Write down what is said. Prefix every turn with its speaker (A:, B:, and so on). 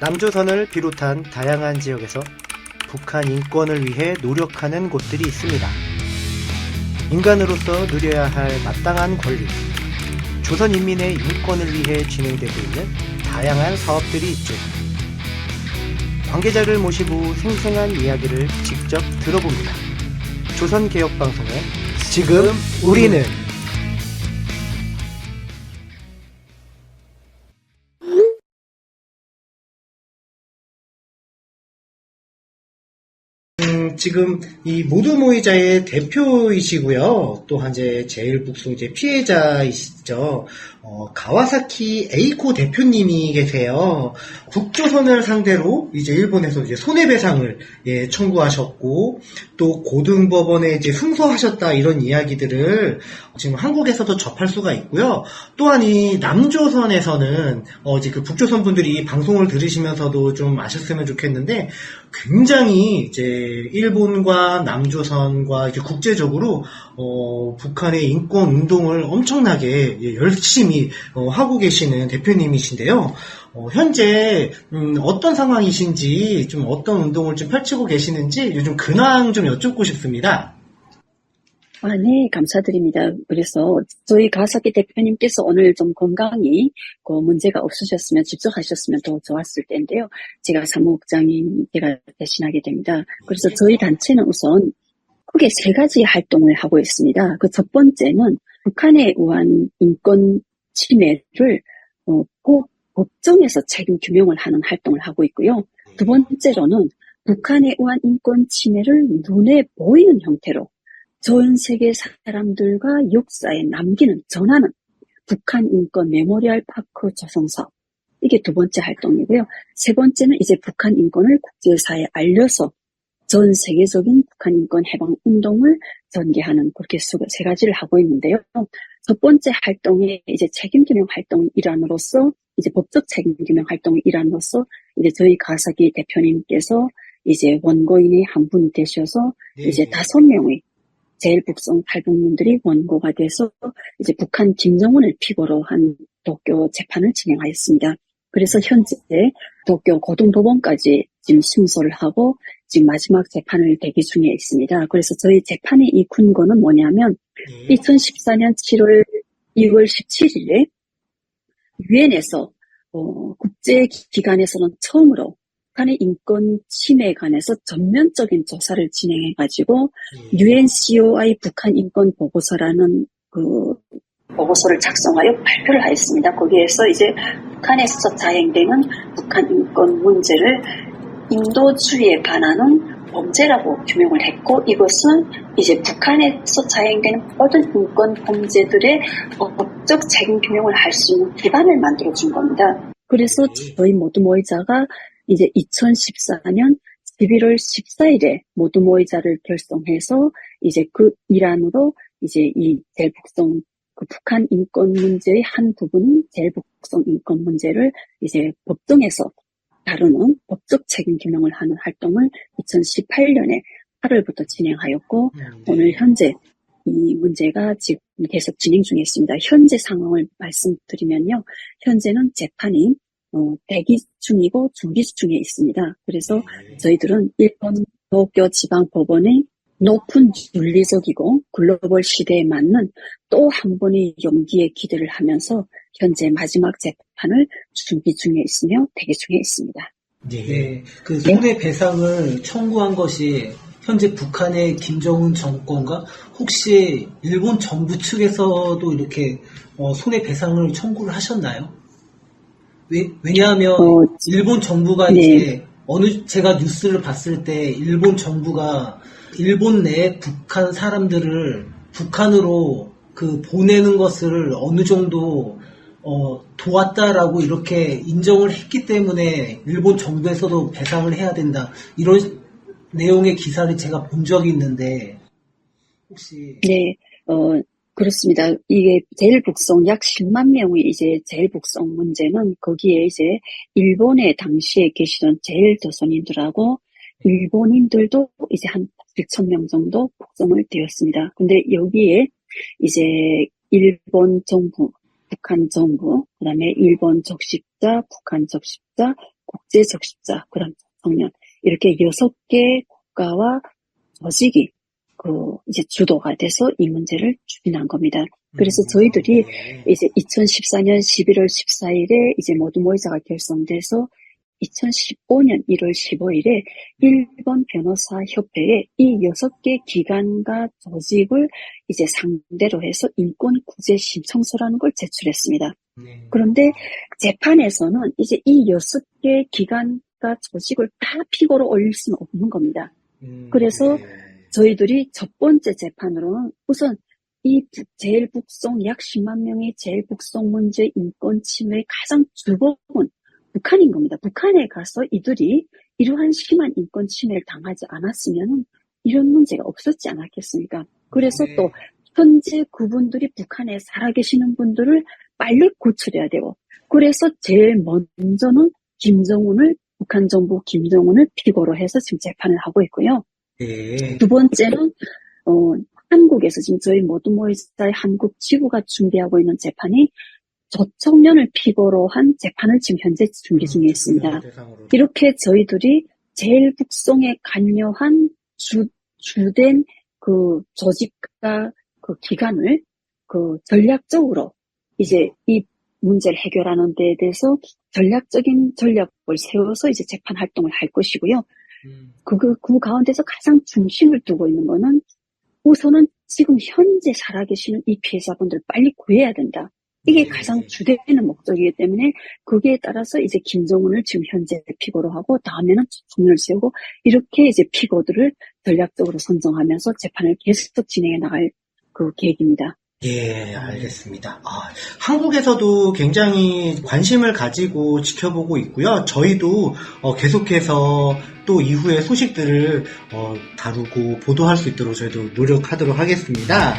A: 남조선을 비롯한 다양한 지역에서 북한 인권을 위해 노력하는 곳들이 있습니다. 인간으로서 누려야 할 마땅한 권리, 조선 인민의 인권을 위해 진행되고 있는 다양한 사업들이 있죠. 관계자를 모시고 생생한 이야기를 직접 들어봅니다. 조선개혁방송의 지금 우리는 지금 이 모두 모이자의 대표이시고요. 또한 이제 제일 북송 이제 피해자이시죠. 어, 가와사키 에이코 대표님이 계세요. 북조선을 상대로 이제 일본에서 이제 손해배상을 예, 청구하셨고 또 고등법원에 이제 승소하셨다 이런 이야기들을 지금 한국에서도 접할 수가 있고요. 또한 이 남조선에서는 어, 이제 그 북조선 분들이 방송을 들으시면서도 좀 아셨으면 좋겠는데 굉장히 이제 일본 과 남조선과 이제 국제적으로 어, 북한의 인권 운동을 엄청나게 예, 열심히 어, 하고 계시는 대표님이신데요. 어, 현재 음, 어떤 상황이신지 좀 어떤 운동을 좀 펼치고 계시는지 요즘 근황 좀 여쭙고 싶습니다.
B: 아, 네, 감사드립니다. 그래서 저희 가사키 대표님께서 오늘 좀 건강이 그 문제가 없으셨으면 집중하셨으면 더 좋았을 텐데요. 제가 사무국장님 제가 대신하게 됩니다. 그래서 저희 단체는 우선 크게 세 가지 활동을 하고 있습니다. 그 첫 번째는 북한에 의한 인권 침해를 어, 꼭 법정에서 책임 규명을 하는 활동을 하고 있고요. 두 번째로는 북한에 의한 인권 침해를 눈에 보이는 형태로 전 세계 사람들과 역사에 남기는 전하는 북한 인권 메모리얼 파크 조성 사업. 이게 두 번째 활동이고요. 세 번째는 이제 북한 인권을 국제사회에 알려서 전 세계적인 북한 인권 해방 운동을 전개하는 그렇게 세 가지를 하고 있는데요. 첫 번째 활동이 이제 책임규명 활동 일환으로서 이제 법적 책임규명 활동 일환으로서 이제 저희 가사기 대표님께서 이제 원고인의 한 분이 되셔서
A: 네.
B: 이제 다섯 명의 제일 북성 탈북민들이 원고가 돼서 이제 북한 김정은을 피고로 한 도쿄 재판을 진행하였습니다. 그래서 현재 도쿄 고등법원까지 지금 승소를 하고 지금 마지막 재판을 대기 중에 있습니다. 그래서 저희 재판의 이 근거는 뭐냐면
A: 네.
B: 2014년 7월 2월 17일에 유엔에서 어, 국제기관에서는 처음으로 북한의 인권 침해에 관해서 전면적인 조사를 진행해가지고 UNCOI 북한 인권 보고서라는 그 보고서를 작성하여 발표를 하였습니다. 거기에서 이제 북한에서 자행되는 북한 인권 문제를 인도주의에 반하는 범죄라고 규명을 했고 이것은 이제 북한에서 자행되는 모든 인권 범죄들의 법적 책임 규명을 할 수 있는 기반을 만들어 준 겁니다. 그래서 저희 모두 모이자가 이제 2014년 11월 14일에 모두 모이자를 결성해서 이제 그 일환으로 이제 이 제일북성 그 북한 인권 문제의 한 부분인 제일북성 인권 문제를 이제 법정에서 다루는 법적 책임 규명을 하는 활동을 2018년에 8월부터 진행하였고
A: 음,
B: 오늘 현재 이 문제가 지금 계속 진행 중에 있습니다. 현재 상황을 말씀드리면요. 현재는 재판이 어, 대기 중이고 준비 중에 있습니다. 그래서 저희들은 일본 도쿄 지방법원의 높은 윤리적이고 글로벌 시대에 맞는 또 한 번의 용기에 기대를 하면서 현재 마지막 재판을 준비 중에 있으며 대기 중에 있습니다.
A: 네.
C: 네, 그 손해 배상을 청구한 것이 현재 북한의 김정은 정권과 혹시 일본 정부 측에서도 이렇게 어, 손해 배상을 청구를 하셨나요? 왜, 왜냐하면
B: 어,
C: 일본 정부가
B: 네.
C: 이제 어느 제가 뉴스를 봤을 때 일본 정부가 일본 내 북한 사람들을 북한으로 그 보내는 것을 어느 정도 어, 도왔다라고 이렇게 인정을 했기 때문에 일본 정부에서도 배상을 해야 된다 이런 내용의 기사를 제가 본 적이 있는데 혹시
B: 네, 어, 그렇습니다. 이게 제일 북성 약 10만 명의 이제 제일 북성 문제는 거기에 이제 일본에 당시에 계시던 제일 조선인들하고 일본인들도 이제 한 100천 명 정도 북성을 되었습니다. 근데 여기에 이제 일본 정부, 북한 정부, 그다음에 일본 적십자, 북한 적십자, 국제 적십자, 그다음 청년 이렇게 여섯 개 국가와 조직이 그 이제 주도가 돼서 이 문제를 추진한 겁니다. 그래서
A: 음,
B: 저희들이
A: 네.
B: 이제 2014년 11월 14일에 이제 모두 모의자가 결성돼서 2015년 1월 15일에 일본 변호사 협회에 이 여섯 개 기관과 조직을 이제 상대로 해서 인권 구제 신청서라는 걸 제출했습니다.
C: 네.
B: 그런데 재판에서는 이제 이 여섯 개 기관과 조직을 다 피고로 올릴 수는 없는 겁니다.
A: 음,
B: 그래서
A: 네.
B: 저희들이 첫 번째 재판으로는 우선 이 북- 제일 북송 약 10만 명의 제일 북송 문제 인권 침해의 가장 주범은 북한인 겁니다. 북한에 가서 이들이 이러한 심한 인권 침해를 당하지 않았으면 이런 문제가 없었지 않았겠습니까? 그래서
A: 네.
B: 또 현재 그분들이 북한에 살아계시는 분들을 빨리 구출해야 되고 그래서 제일 먼저는 김정은을 북한 정부 김정은을 피고로 해서 지금 재판을 하고 있고요.
A: 네.
B: 두 번째는 어, 한국에서 지금 저희 모두 모의사의 한국 지구가 준비하고 있는 재판이 저청년을 피고로 한 재판을 지금 현재 준비 중에 있습니다. 이렇게 저희들이 제일 북송에 관여한 주, 주된 그 조직과 그 기관을 그 전략적으로 이제 이 문제를 해결하는 데에 대해서 전략적인 전략을 세워서 이제 재판 활동을 할 것이고요.
C: 음,
B: 그, 그, 그 가운데서 가장 중심을 두고 있는 거는 우선은 지금 현재 살아계시는 이 피해자분들 빨리 구해야 된다. 이게
A: 네.
B: 가장 주되는 목적이기 때문에 거기에 따라서 이제 김정은을 지금 현재 피고로 하고 다음에는 총을 세우고 이렇게 이제 피고들을 전략적으로 선정하면서 재판을 계속 진행해 나갈 그 계획입니다.
A: 예, 알겠습니다. 아, 한국에서도 굉장히 관심을 가지고 지켜보고 있고요. 저희도 어, 계속해서 또 이후의 소식들을 어, 다루고 보도할 수 있도록 저희도 노력하도록 하겠습니다.